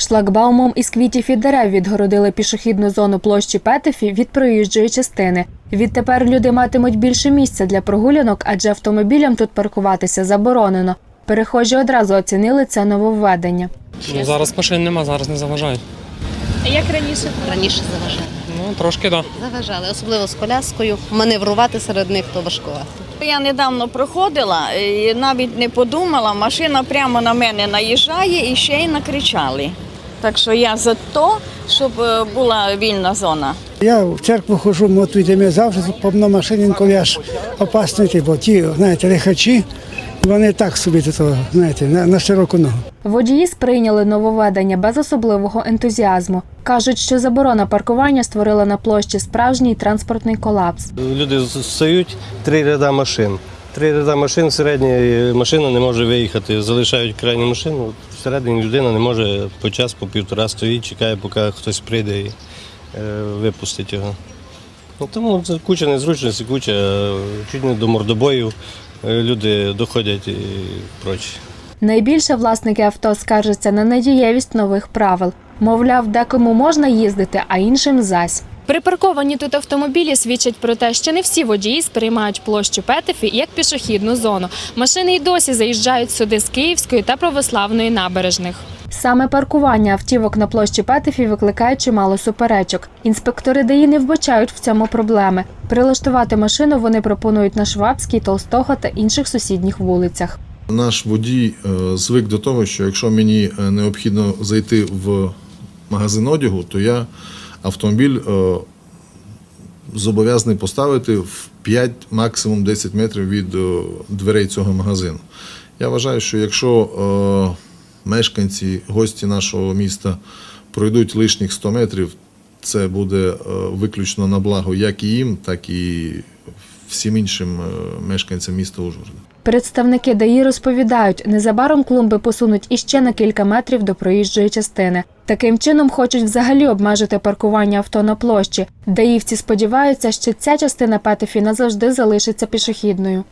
Шлагбаумом із квітів і дерев відгородили пішохідну зону площі Петефі від проїжджої частини. Відтепер люди матимуть більше місця для прогулянок, адже автомобілям тут паркуватися заборонено. Перехожі одразу оцінили це нововведення. Ну, зараз машин нема, зараз не заважають. Як раніше Раніше заважали. Ну, трошки так. Да. Заважали, особливо з коляскою. Маневрувати серед них то важкувато. Я недавно проходила і навіть не подумала, машина прямо на мене наїжджає і ще й накричали. Так що я за те, щоб е, була вільна зона. Я в церкву ходжу, от від завжди повно машин, інколи аж опасно йти, бо ті, знаєте, лихачі, вони так собі, то, знаєте, на, на широку ногу. Водії сприйняли нововведення без особливого ентузіазму. кажуть, що заборона паркування створила на площі справжній транспортний колапс. Люди стають три ряда машин. Три ряда машин, середня машина не може виїхати. Залишають крайню машину. Всередині людина не може по час, по півтора стоїть, чекає, поки хтось прийде і е, випустить його. Ну, тому це куча незручностей, куча е, чуть не до мордобоїв. е, Люди доходять і прочі. Найбільше власники авто скаржаться на недієвість нових правил. Мовляв, декому можна їздити, а іншим зась. Припарковані тут автомобілі свідчать про те, що не всі водії сприймають площу Петефі як пішохідну зону. Машини й досі заїжджають сюди з Київської та православної набережних. Саме паркування автівок на площі Петефі викликає чимало суперечок. Інспектори ДАІ не вбачають в цьому проблеми. Прилаштувати машину вони пропонують на Швабській, Толстого та інших сусідніх вулицях. Наш водій е, звик до того, що якщо мені е, необхідно зайти в магазин одягу, то я автомобіль е, зобов'язаний поставити в 5, максимум 10 метрів від е, дверей цього магазину. Я вважаю, що якщо е, мешканці, гості нашого міста пройдуть лишніх 100 метрів, це буде виключно на благо як і їм, так і всім іншим е, мешканцям міста Ужгорода. Представники ДАІ розповідають, незабаром клумби посунуть іще на кілька метрів до проїжджої частини. Таким чином хочуть взагалі обмежити паркування авто на площі. даївці сподіваються, що ця частина Петефі назавжди залишиться пішохідною.